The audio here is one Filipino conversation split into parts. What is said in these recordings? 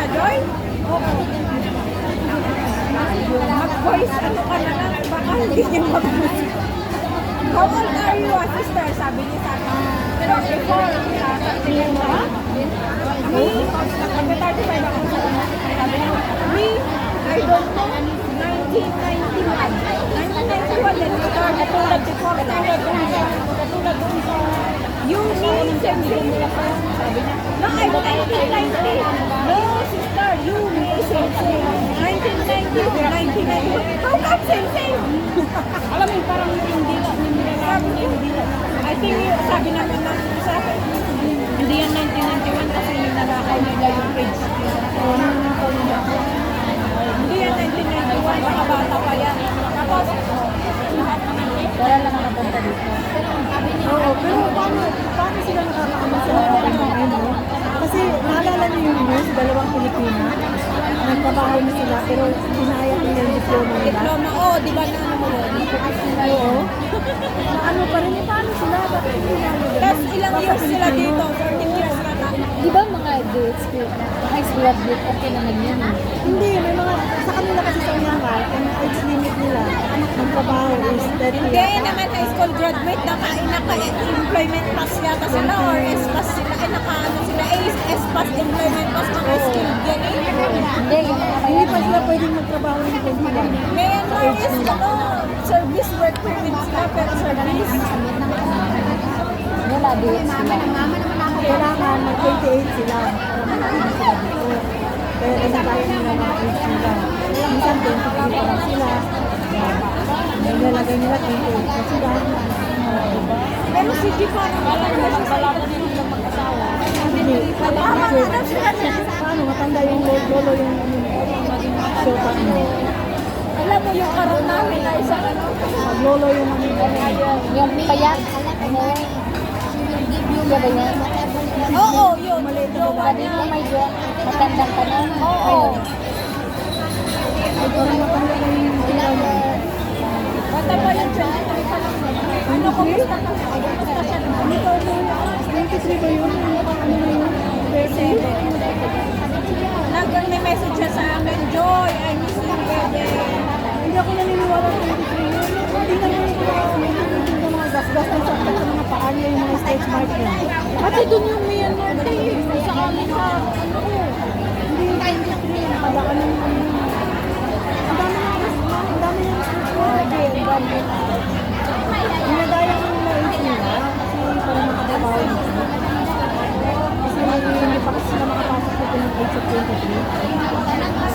siya, Joy? Oo. Mag-voice, ano ka na lang, baka hindi niya mag How old are you, ah, sister? Sabi niya sa akin. Pero before, sabi niya mo, ha? Me, nagka-35 ako sa sabi niya, me, I don't know, 1991. 1991, then we started, katulad before, katulad doon sa, katulad doon sa, you, me, same, same. Sabi niya, no, I'm 1990. No, sister, you, same, same. 1990, 1990. How come same? Alam mo, parang hindi lang, hindi lang namin hindi lang. I think, yung- sabi naman ng sa akin, hindi yan 1991 kasi yung nalakaw nila yung page. Hindi yan 1991, nakabata pa yan. Tapos, Wala lang ang napunta dito. Oo, pero paano, paano sila nakakaano sa ano? Kasi naalala niyo yung news, dalawang Pilipina, na sila, pero dinaya nila yung diploma nila. diploma, oh, di ba na ano mo yun? Oo. Na ano pa rin, eh, paano sila? Bakit na ano? Tapos ilang Basta years sila dito? 14 years na na. Di ba mga ko, high school graduate, okay naman eh. Hindi, may mga, sa kanila kasi sa Uyangal, ang age limit nila, magtrabaho is 30 Hindi naman high school graduate, naka, naka-employment pass yata sila or S-pass sila. Eh, naka, ano sila, eh, S-pass employment pass, mga skilled yan eh. Hindi, yung mga. Sila pwedeng magtrabaho ng 21. Myanmar is, ano, service work permit sila, pero service. Wala dates sila. Kailangan mag-28 sila para makakita sila dito. Kaya ginagaya nila mga age nila. Minsan 23 pa lang sila. May nilagay nila 28 na sila. Pero si pa naman matanda siya sa Paano matanda yung lolo, yung shota mo. Alam mo yung karoon namin na isang ano, Maglolo yung ano. Yung ano, ba yan? Oo, yun. Sabi niya may yun, matandang ka na. Oo. Ay, parang matanda na yung ano. Bata pa yung 23 pa lang. Ano, kumusta ka? Kumusta siya naman? Ano ba yun? 23 ba yun? Ako naniniwala 23 yun. Hindi naman ito yung mga gas-gas na sa sa mga paa niya yung mga stage mark niya. Ate, dun yung Myanmar tayo. Sa amin sa, ano ko. Hindi yung 23. Nakadaan na yung ano. Ang dami na ang dami na stage mark eh. Ang dami. Dinadaya ko nila age nila kasi para makatrabaho nila. Kasi hindi pa kasi sila makapasok ng of 23.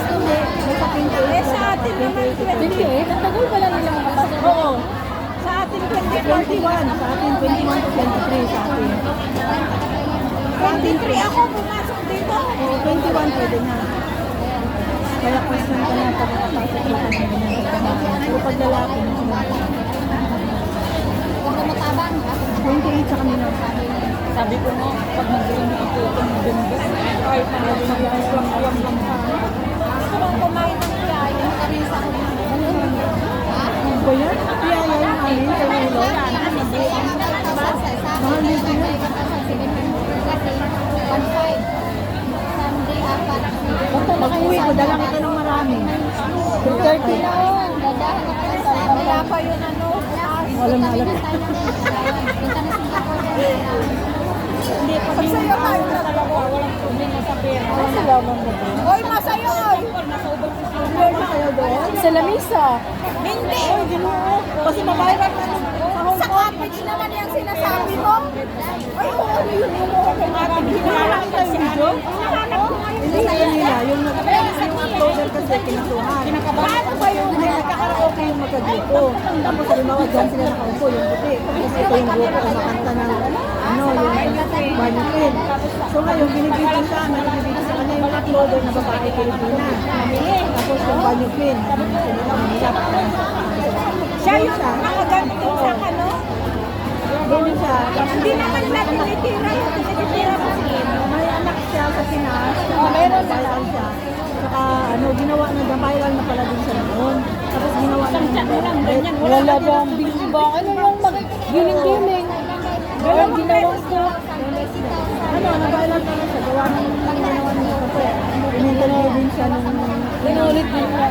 Hindi, may sa 28. Eh, sa atin naman, 28, ang tagal pala nila makapasok. Oo. Sa atin, 21 sa atin, 21 to 23 sa atin. 23 ako pumasok dito. Oo, 21 pwede na. Kaya question ka na pag nakapasok na ka na. Pero pag lalaki na sila. Kung matabang, 28 sa kanila. sabi ko mo, pag mag-green ako, kung maganda, kahit na mag-green lang, sa Gusto kong kumain ng piyayo. Ano ba yan? Amin, kay Milo. Mahal yun sila. Pag-uwi ko, dala kita ng marami. 30 na. Wala pa yun ano. Walang alam. Hindi pa Masaya tayo na dalawa. Walang problema sa Salamat mo ba? Hoy, masaya oy. Doon? Sa lamisa. Hindi. Ay, ginoo. Kasi mabayran na sa cabbage naman yung sinasabi mo. Ay, oo, ano yun yung mga kumating. Hinahanap tayo video? Hindi sa kanila. Yung nag- yung uploader kasi kinasuhan. Paano ba yun? Hindi, nagkakaraoke yung magkagrupo. Tapos halimbawa dyan sila nakaupo, yung puti. Tapos ito yung grupo kumakanta ng ano, yung Banyupin. So ngayon, binibigyan sa amin, binibigyan sa kanya yung uploader na babae Pilipina. Tapos yung Banyupin. Siya yung nakaganto sa ano? Doon siya. Hindi naman na tinitira. Tinitira mo siya. may anak siya sa Pinas. Oh, meron viral siya. Saka ano, ginawa na, viral na pala din siya noon. Tapos ginawa na ng ganyan. Wala bang biling ba? Ano yung mag-giling-giling? Walang ginawang ko. ano, nag-alert na lang siya. Gawa ng ginawa niya kasi. Ininterview din siya nung... Inulit din niya.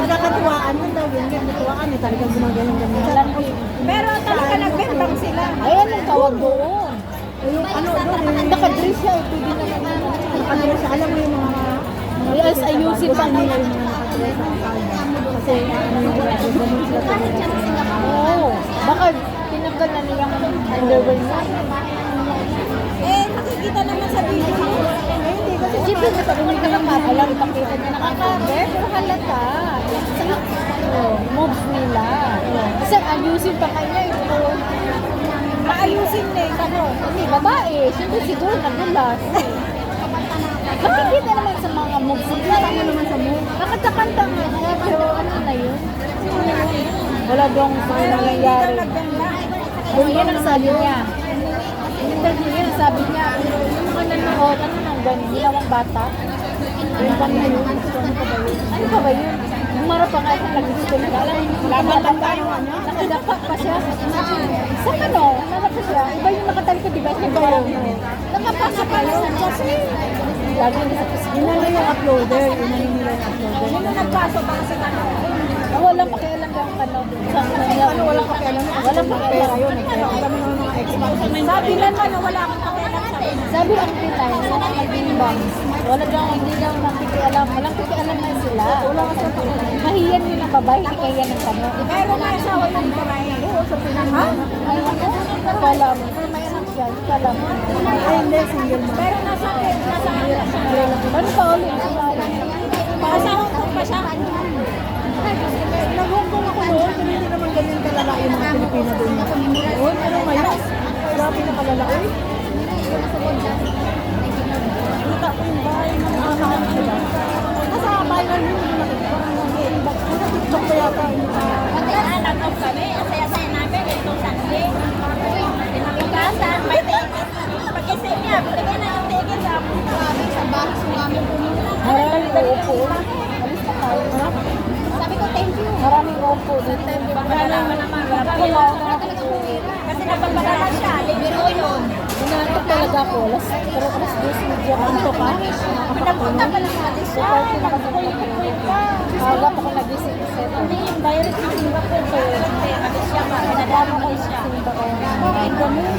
Magkakatuwaan nun daw yun. Katuwaan niya talagang gumagaling ganyan. Pero talaga nagbentang sila. Ayan ang tawag doon. Yung ano Nakadress siya. eh, Pwede naman. nakadress siya. Alam mo yung mga... Yes, ayusin pa nila yung mga. Kasi ano yung ganun sila talaga. Oo. Baka tinanggal na nila ang underwear niya. Eh, nakikita naman sa video. Eh, hindi kasi Siyempre, ka ipakita niya nakaka-cover, pero halata. Oh, moves nila. Kasi ayusin pa kanya ito. Maayusin na eh. Ano? Hindi, babae. Siyempre siguro nagulas. Makikita naman sa mga moves nila. Ano naman sa mo? Nakatakanta nga siya, pero ano na yun? Wala dong sa nangyayari. Kung yan ang sabi niya. Interview niya, sabi niya, yung mga nanonood, ano nang ganun, ginawang bata. Bang na yun? Ano ba yun? Umara pa nga siya nag-gusto na. Laban tayo, ano? Nakadapa pa siya. Sa ano? Nakapa siya. Iba yung nakatalikod, di ba? Iba yung nakapasa pa yun. Kasi, lagi na sa Yun na lang yung uploader. Yun na yung nila yung uploader. Sino nagkaso para sa kanila? Ah, walang pakialam yung ano. Sa ano niya. Ano, walang pakialam. Walang pakialam. yun. eh. Mo. Sabi naman na wala akong pakialam sa Sabi ang Pinay, sa nag-imbang, wala daw, hindi daw nakikialam, walang kikialam na sila. Wala ka sa Mahiyan yun ang babae, hindi kaya ng tanong. Pero may asawa yung babae. Oo, sa Pinas. Ha? Ay, hindi ko alam. Pero may anak siya, hindi ko alam. Ay, hindi. Single mom. Pero nasa nasa kanila siya. Ano pa ulit? Asawa ko pa siya. Nag-hong Kong ako noon. Pero hindi naman ganyan kalala yung mga Pilipino doon. Noon, ano ngayon? Grabe na kalala. Uy, kita ko yung bahay ng anak sila. Nasa bahay na yun. Parang nag-iimbak. Nasa TikTok pa yata. Nag-off kami. Ang saya-saya namin. Itong Sunday. Pinakikasan. May ticket. Pag-isip niya, binigyan na ng ticket sa sa bahay. Sumami pumunta. Maraming opo. Alis na tayo. Sabi ko, thank you. Maraming opo dito. Nalaman naman. Wala Kasi napagpagala siya. Talaga ako. Alas, pero alas 2 medyo antok ka. Pinapunta pa lang natin siya. Aga pa ko nagising kasi ito. Direct na Singapore ko. Kasi siya pa. Pinadama ko siya. Simba ko. Ay, ganun.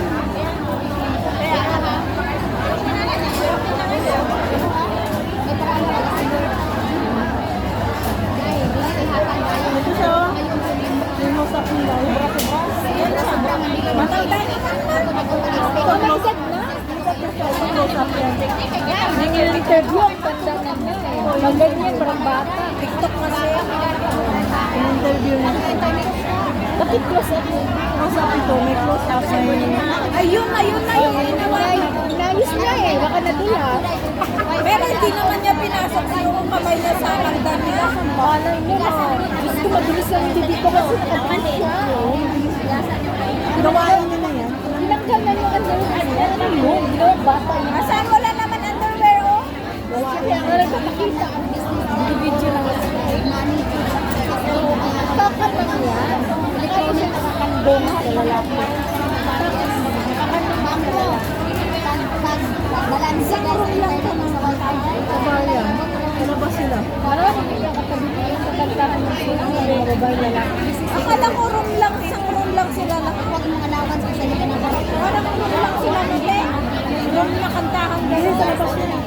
Yung. Yung braso matanda na Ito may edad na. Interview ang tanda na na eh. Maganyan, parang bata. TikTok kasi. In-interview niya. Bakit close up mo? Close up ito. May close up. May... Ayun, ayun na yung ginawa niya. Inayos niya eh. Baka nadula. Pero hindi naman niya pinasok yung kamay niya sa hagdan niya. Malay mo na. Gusto mabilis lang yung bibig ko kasi nakadress siya. Gawain niya na yan. Tinanggal na yung underwear. Ano yun? Ginawang bata yun. Asan Akala ko room lang, isang room lang sila. Huwag mga lawan sa salita ng Parang room lang sila nila. Room na kantahan Kasi kasi sa labas yun.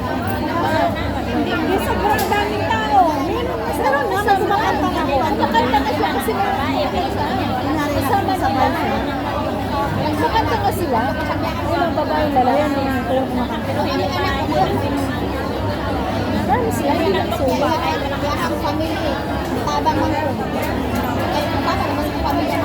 Hindi sobrang daming tao. Meron na Pero nasa kumakanta nga ako. Nakanta na siya kasi may Kunyari na kasama sa nila. bahay. Kumakanta nga sila. Yung babae lalaki. Yung ito yung kumakanta. Marami sila. Lang suwa. Tabang man po. Tabang naman sa pamilya.